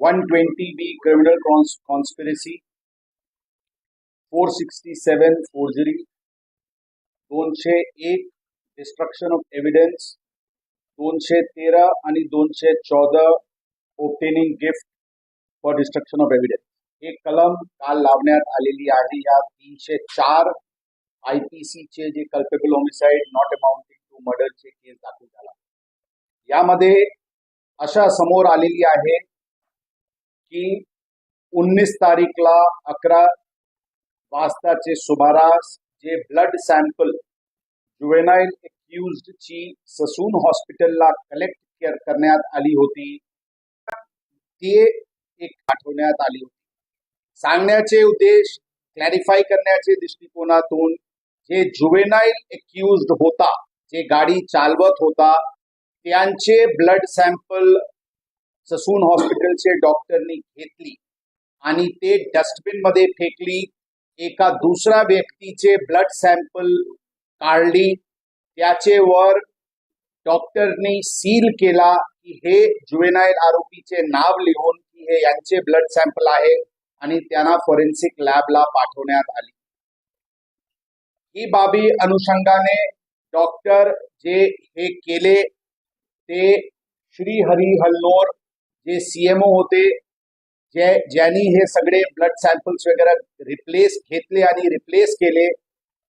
One twenty B criminal conspiracy four sixty seven forgery दोनशे एक destruction of दोनशे तेरा आणि दोनशे चौदा gift gift for destruction of evidence हे कलम काल लावण्यात आलेली आहे. या तीनशे चार आय पी सीचे जे culpable homicide not amounting to मर्डरचे case दाखल झाला. यामध्ये अशा समोर आलेली आहे की उन्नीस तारीखला अकरा वाजताचे सुमारास जे ब्लड सॅम्पल जुवेनाईल ची ससून हॉस्पिटलला कलेक्ट केअर करण्यात आली होती ते एक पाठवण्यात आली होती. सांगण्याचे उद्देश क्लॅरिफाय करण्याचे दृष्टिकोनातून जे जुवेनाईल एक्युज होता जे गाडी चालवत होता त्यांचे ब्लड सॅम्पल ससून हॉस्पिटलचे डॉक्टरनी घेतली आणि ते डस्टबिनमध्ये फेकली. एका दुसऱ्या व्यक्तीचे ब्लड सॅम्पल काढली. त्याचे वर डॉक्टरनी सील केला की हे जुवेनाईल आरोपीचे नाव लिहून की हे यांचे ब्लड सॅम्पल आहे आणि त्यांना फॉरेन्सिक लॅबला पाठवण्यात आली. ही बाबी अनुषंगाने डॉक्टर जे हे केले ते श्री हरी हल्लोर जे सीएमओ होते जे ज्यांनी हे सगळे ब्लड सॅम्पल्स वगैरे रिप्लेस घेतले आणि रिप्लेस केले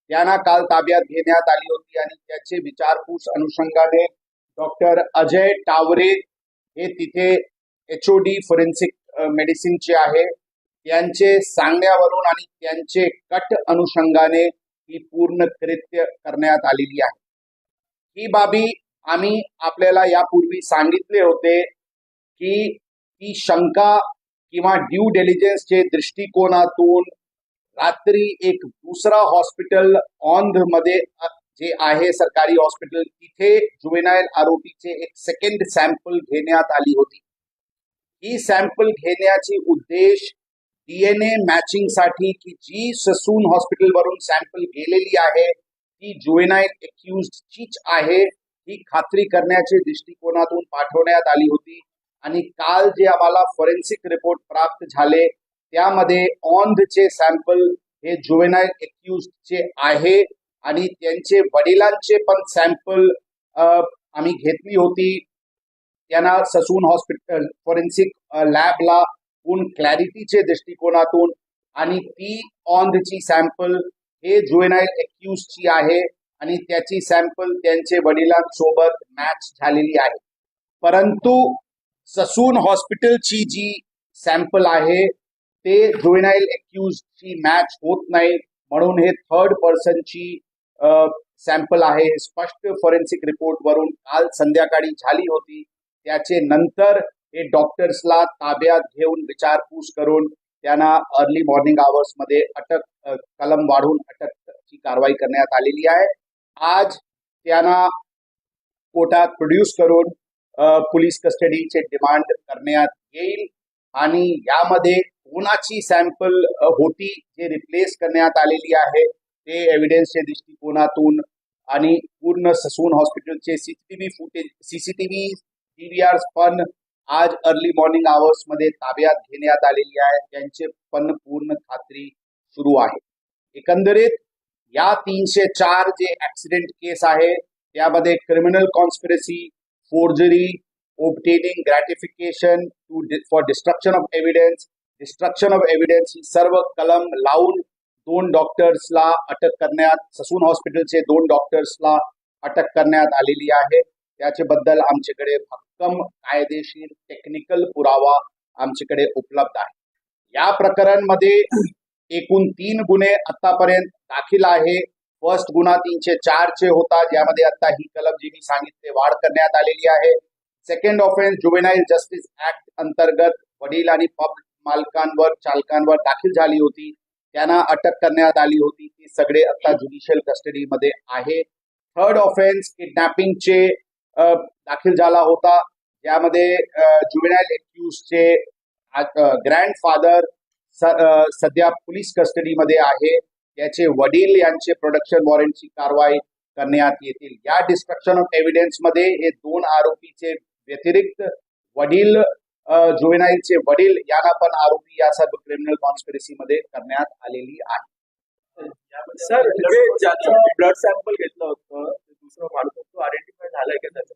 त्यांना काल ताब्यात घेण्यात आली होती आणि त्याचे विचारपूस अनुषंगाने डॉक्टर अजय टावरे हे तिथे एच ओ डी फॉरेन्सिक मेडिसिनचे आहे. त्यांचे सांगण्यावरून आणि त्यांचे कट अनुषंगाने ही पूर्ण कृत्य करण्यात आलेली आहे. ही बाबी आम्ही आपल्याला यापूर्वी सांगितले होते की ती शंका किंवा ड्यू डेलिजन्सचे दृष्टिकोनातून रात्री एक दुसरा हॉस्पिटल ऑनमध्ये जे आहे सरकारी हॉस्पिटल तिथे जुवेनाईल आरोपीचे एक सेकंड सॅम्पल घेण्यात आली होती. ही सॅम्पल घेण्याची उद्देश डीएनए मॅचिंगसाठी की जी ससून हॉस्पिटल वरून सॅम्पल गेलेली आहे ती जुवेनाईल एक्युज चीच आहे. ही खात्री करण्याचे दृष्टिकोनातून पाठवण्यात आली होती. आणि काल जे आम्हाला फॉरेन्सिक रिपोर्ट प्राप्त झाले त्यामध्ये ऑनचे सॅम्पल हे जुवेनाईल एक्युजचे आहे आणि त्यांचे वडिलांचे पण सॅम्पल आम्ही घेतली होती. त्यांना ससून हॉस्पिटल फॉरेन्सिक लॅबला पूर्ण क्लॅरिटीचे दृष्टिकोनातून आणि ती ऑनची सॅम्पल हे जुवेनाईल एक्युजची आहे. आणि त्याची सॅम्पल त्यांचे वडिलांसोबत मॅच झालेली आहे. परंतु ससून हॉस्पिटलची जी सॅम्पल आहे ते जुवेनाईल ची मॅच होत नाही. म्हणून हे थर्ड पर्सनची सॅम्पल आहे. स्पष्ट फॉरेन्सिक रिपोर्ट वरून काल संध्याकाळी झाली होती. त्याचे नंतर हे डॉक्टर्सला ताब्यात घेऊन विचारपूस करून त्यांना अर्ली मॉर्निंग आवर्समध्ये अटक कलम वाढून अटकची कारवाई करण्यात आलेली आहे. आज त्यांना कोर्टात प्रोड्यूस करून पोलीस कस्टडीचे डिमांड करण्यात येईल आणि यामध्ये कोणाची सॅम्पल होती जे रिप्लेस करण्यात आलेली आहे ते एव्हिडन्सच्या दृष्टिकोनातून आणि पूर्ण ससून हॉस्पिटलचे सीसीटीव्ही फुटेज सीसीटीव्ही टीव्हीआर पण आज अर्ली मॉर्निंग आवर्समध्ये ताब्यात घेण्यात आलेली आहे त्यांचे पण पूर्ण खात्री सुरू आहे. एकंदरीत या तीनशे चार जे ऍक्सिडेंट केस आहे त्यामध्ये criminal conspiracy forgery obtaining gratification to for destruction of evidence destruction of evidence ही सर्व कलम लावून दोन डॉक्टर्सला अटक करण्यात ससून हॉस्पिटलचे दोन डॉक्टर्सला अटक करण्यात आलेली आहे. त्याच्याबद्दल आमच्याकडे भक्कम कायदेशीर टेक्निकल पुरावा आमच्याकडे उपलब्ध आहे. या प्रकरणमध्ये एकूण तीन गुन्हे आतापर्यंत दाखल आहे. फर्स्ट गुन्हा तीनशे चारचे होता ज्यामध्ये आता ही कलम जी मी सांगितले वाढ करण्यात आलेली आहे. Second offence juvenile justice act अंतर्गत वडील आणि पब मालकांवर चालकांवर दाखल झाली होती. त्यांना अटक करण्यात आली होती. ती सगळे आता ज्युडिशियल कस्टडीमध्ये आहे. थर्ड ऑफेन्स किडनॅपिंगचे दाखल झाला होता. ज्यामध्ये ज्युबेनाईल एक्युजचे ग्रँडफादर सध्या पोलीस कस्टडीमध्ये आहे. त्याचे वडील यांचे प्रोडक्शन वॉरंटची कारवाई करण्यात येतील. या डिस्ट्रक्शन ऑफ एव्हिडन्समध्ये हे दोन आरोपीचे व्यतिरिक्त वडील जुवेनाईलचे वडील यांना पण आरोपी या सर्व क्रिमिनल कॉन्स्पिरसी मध्ये करण्यात आलेली आहे. सर ब्लड सॅम्पल घेतलं होतं दुसरं माणूस तो आयडेंटिफाय झालाय का त्याचं?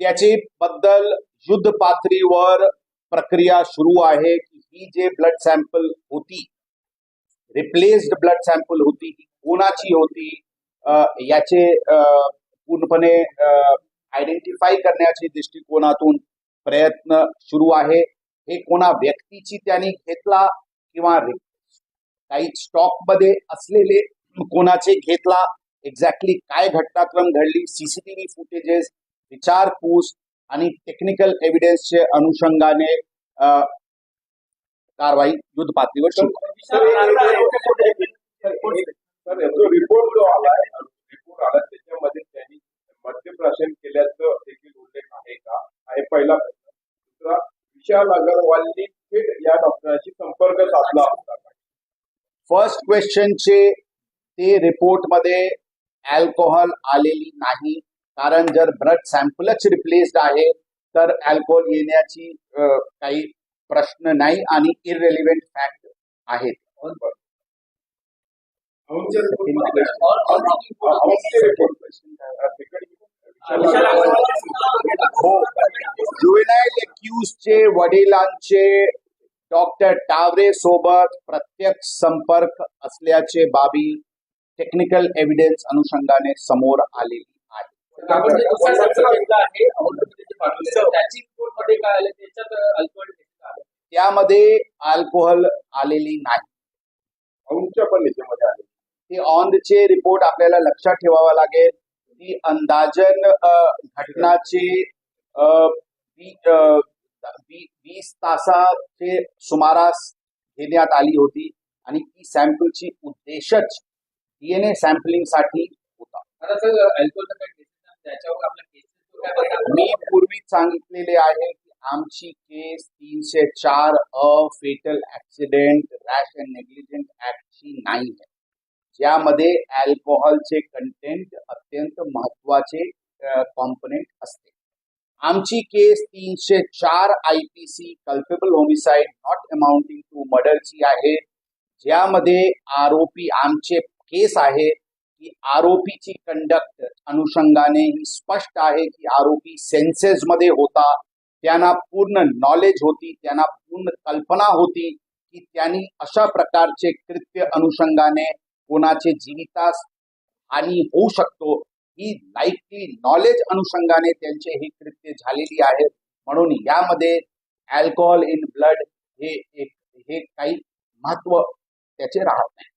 त्याची बद्दल युद्ध पातळीवर प्रक्रिया सुरू आहे. ही जे ब्लड सॅम्पल होती. रिप्लेस्ड ब्लड सॅम्पल होती. कोणाची होती? याचे पूर्णपणे आयडेंटिफाय करण्याच्या दृष्टिकोनातून प्रयत्न सुरू आहे. हे कोणा व्यक्तीची त्यांनी घेतला किंवा काही स्टॉकमध्ये असलेले कोणाचे घेतला? एक्झॅक्टली काय घटनाक्रम घडली? सीसीटीव्ही फुटेजेस विचारपूस आणि टेक्निकल एव्हिडन्सचे अनुषंगाने कारवाई युद्ध पातळीवर सुरू रिपोर्ट जो आलाय रिपोर्ट आला त्याच्यामध्ये त्यांनी मद्यप्राशन केल्याचं देखील उल्लेख आहे का आहे पहिला दुसरा विशाल अगरवालनी थेट या डॉक्टरांशी संपर्क साधला होता? फर्स्ट क्वेश्चनचे ते रिपोर्टमध्ये अल्कोहोल आलेली नाही कारण जर ब्लड सॅम्पलच रिप्लेस्ड आहे तर अल्कोहोल येण्याची काही प्रश्न नाही आणि इररेलिव्हेंट फॅक्ट आहेत. हो. जुवेनाईल चे वडिलांचे डॉक्टर टावरे सोबत प्रत्यक्ष संपर्क असल्याचे बाबी टेक्निकल एव्हिडन्स अनुषंगाने समोर आलेली आहे. त्यामध्ये अल्कोहोल आलेली नाही. औंधच्या पण याच्यामध्ये आले ते ऑन चे रिपोर्ट आपल्याला लक्षात ठेवावा लागेल. की अंदाजन घटनाचे वीस तासाचे सुमारास घेण्यात आली होती आणि ती सॅम्पलची उद्देशच डीएनए सॅम्पलिंगसाठी होता. आता सर अल्कोहोलचा काय टेस्ट त्याच्यावर आपला केस काय परिणाम मी पूर्वीच सांगितलेले आहे आमची केस तीनशे चार a fatal accident rash and negligent ऍक्टची नाही आहे. ज्यामध्ये अल्कोहोलचे कंटेंट अत्यंत महत्त्वाचे कॉम्पोनेंट असते. आमची केस तीनशे चार I P C culpable homicide not amounting to मर्डरची आहे. ज्यामध्ये आरोपी आमचे केस आहे की आरोपीची कंडक्ट अनुषंगाने ही स्पष्ट आहे की आरोपी सेन्सेस मध्ये होता. त्यांना पूर्ण नॉलेज होती त्यांना पूर्ण कल्पना होती की त्यांनी अशा प्रकारचे कृत्य अनुषंगाने कोणाचे जीवितास हानी होऊ शकतो. ही लाईकली नॉलेज अनुषंगाने त्यांचे हे कृत्य झालेली आहे. म्हणून यामध्ये अल्कोहोल इन ब्लड हे एक हे काही महत्त्व त्याचे राहत नाही.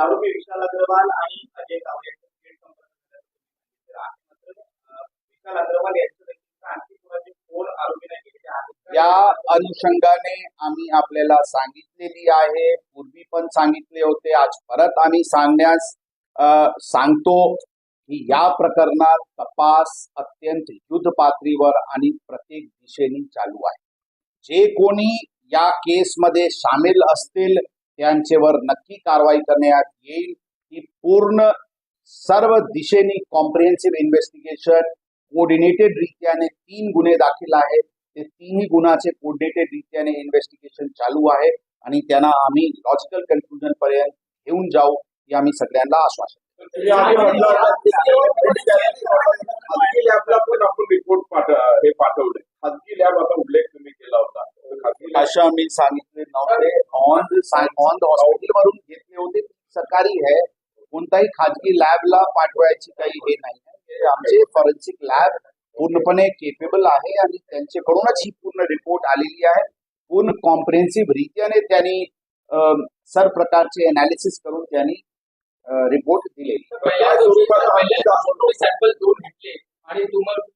आरोपी विशाल अग्रवाल आणि अजय कावळे यांचा थेट संपर्क झाल्याचं तुम्ही सांगितलेलं आहे. मात्र, अं, विशाल अग्रवाल यांच्या व्यतिरिक्त आणखी कोणाचे फोन आरोपीने केलेले आहेत का? या अनुषंगाने आम्ही आपल्याला सांगितलेली आहे. पूर्वी पण सांगितले होते. आज परत आम्ही सांगण्यास सांगतो की या प्रकरणात तपास अत्यंत युद्ध पातळीवर आणि प्रत्येक दिशेने चालू आहे. जे कोणी या केसमध्ये सामील असतील त्यांच्यावर नक्की कारवाई करण्यात येईल. ही पूर्ण सर्व दिशेने कॉम्प्रिहेन्सिव्ह इन्व्हेस्टिगेशन कोऑर्डिनेटेड रित्याने तीन गुन्हे दाखल आहेत. ते तिन्ही गुन्ह्याचे कोऑर्डिनेटेड रित्याने इन्व्हेस्टिगेशन चालू आहे आणि त्यांना आम्ही लॉजिकल कन्क्लुजन पर्यंत घेऊन जाऊ हे आम्ही सगळ्यांना आश्वासन देतो. तुम्ही आधी म्हटलं खाजगी लॅबला पण आपण रिपोर्ट पाठ हे पाठवले. खाजगी लॅब आता उल्लेख तुम्ही केला होता. तर खाजगी लॅब अशा मी सांगितले नव्हते. ऑन ऑन हॉस्पिटल वरून घेतले होते. सरकारी आहे. कोणताही खाजगी लॅबला पाठवायची काही हे नाही आमचे फॉरेन्सिक लॅब पूर्णपणे केपेबल आहे आणि त्यांच्याकडूनच ही पूर्ण रिपोर्ट आलेली आहे. पूर्ण कॉम्प्रिहेन्सिव्ह रित्याने त्यांनी सर्व प्रकारचे अनालिसिस करून त्यांनी रिपोर्ट दिलेली. सॅम्पल दोन घेतले. आणि तुम्हाला?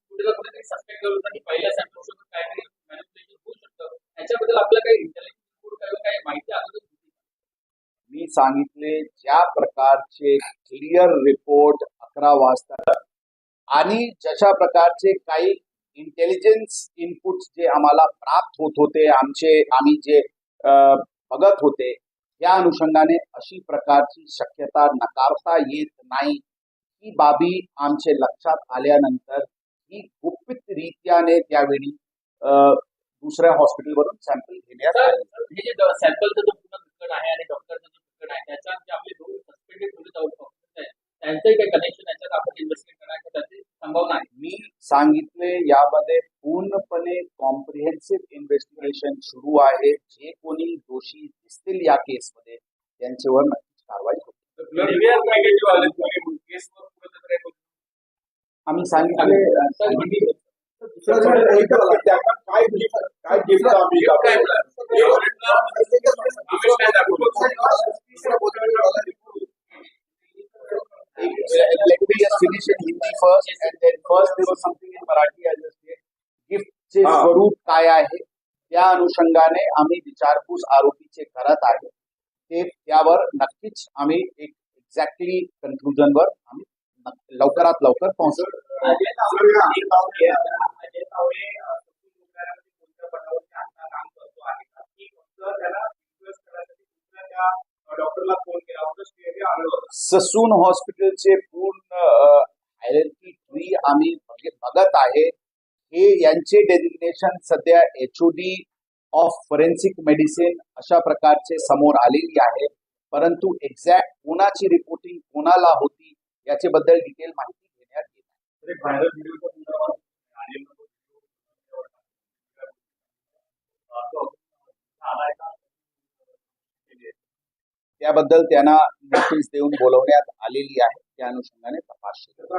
मी सांगितले ज्या प्रकारचे क्लिअर रिपोर्ट अकरा वाजता आणि जशा प्रकारचे काही इंटेलिजन्स इनपुट जे आम्हाला प्राप्त होत होते आमचे आम्ही जे बघत होते त्या अनुषंगाने अशी प्रकारची शक्यता नकारता येत नाही. ही बाबी आमचे लक्षात आल्यानंतर ही गुपितरित्याने त्यावेळी अ, दुसऱ्या हॉस्पिटलवरून सॅम्पल घेण्यात सर आले. हे जे सॅम्पलचं जो पूर्ण प्रकरण आहे आणि डॉक्टरचं जे आहे त्याच्यात जे आपले दोन सस्पेंडेड पोलीस त्यांचंही काही कनेक्शन याच्यात आपण इन्व्हेस्टिगेट करण्याची त्याची संभावना आहे मी सांगितले यामध्ये पूर्णपणे कॉम्प्रिहेन्सिव्ह इन्व्हेस्टिगेशन सुरू आहे जे कोणी दोषी दिसतील या केसमध्ये त्यांच्यावर नक्कीच कारवाई करू? आम्ही सांगितले काय गिफ्ट काय गिफ्ट आम्ही काय आम्ही काय दाखवतो let me just finish in Hindi first and then first there was something in Marathi I just said गिफ्टचे. स्वरूप काय आहे त्या अनुषंगाने आम्ही विचारपूस आरोपीचे करत आहे ते त्यावर नक्कीच आम्ही एक एक्झॅक्टली कन्क्लुजनवर आम्ही नक- लवकरात लवकर पोहोचू अजय तावडे अजय तावडे अजय तावडे अ, सचिन मुंबईमध्ये कोणत्या पदावरती आता काम करतो आहे का की फक्त त्याला रिक्वेस्ट करण्यासाठी दुसऱ्या त्या डॉक्टरला फोन केला होता स्टेडियम आलं होतं ससून हॉस्पिटलचे पूर्ण हायरकी ट्री आम्ही म्हणजे बघत आहे. हे यांचे डेजिग्नेशन सध्या एचओडी ऑफ फॉरेन्सिक मेडिसिन अशा प्रकारचे समोर आलेली आहे. परंतु एक्झॅक्ट कोणाची रिपोर्टिंग कोणाला होती याचे बद्दल डिटेल माहिती घेण्यात येत आहे. एक व्हायरल व्हिडिओच्या संदर्भात आणि मग तो आलाय का? त्याबद्दल त्यांना नोटीस देऊन बोलवण्यात आलेली आहे. त्या अनुषंगाने तपास सुरू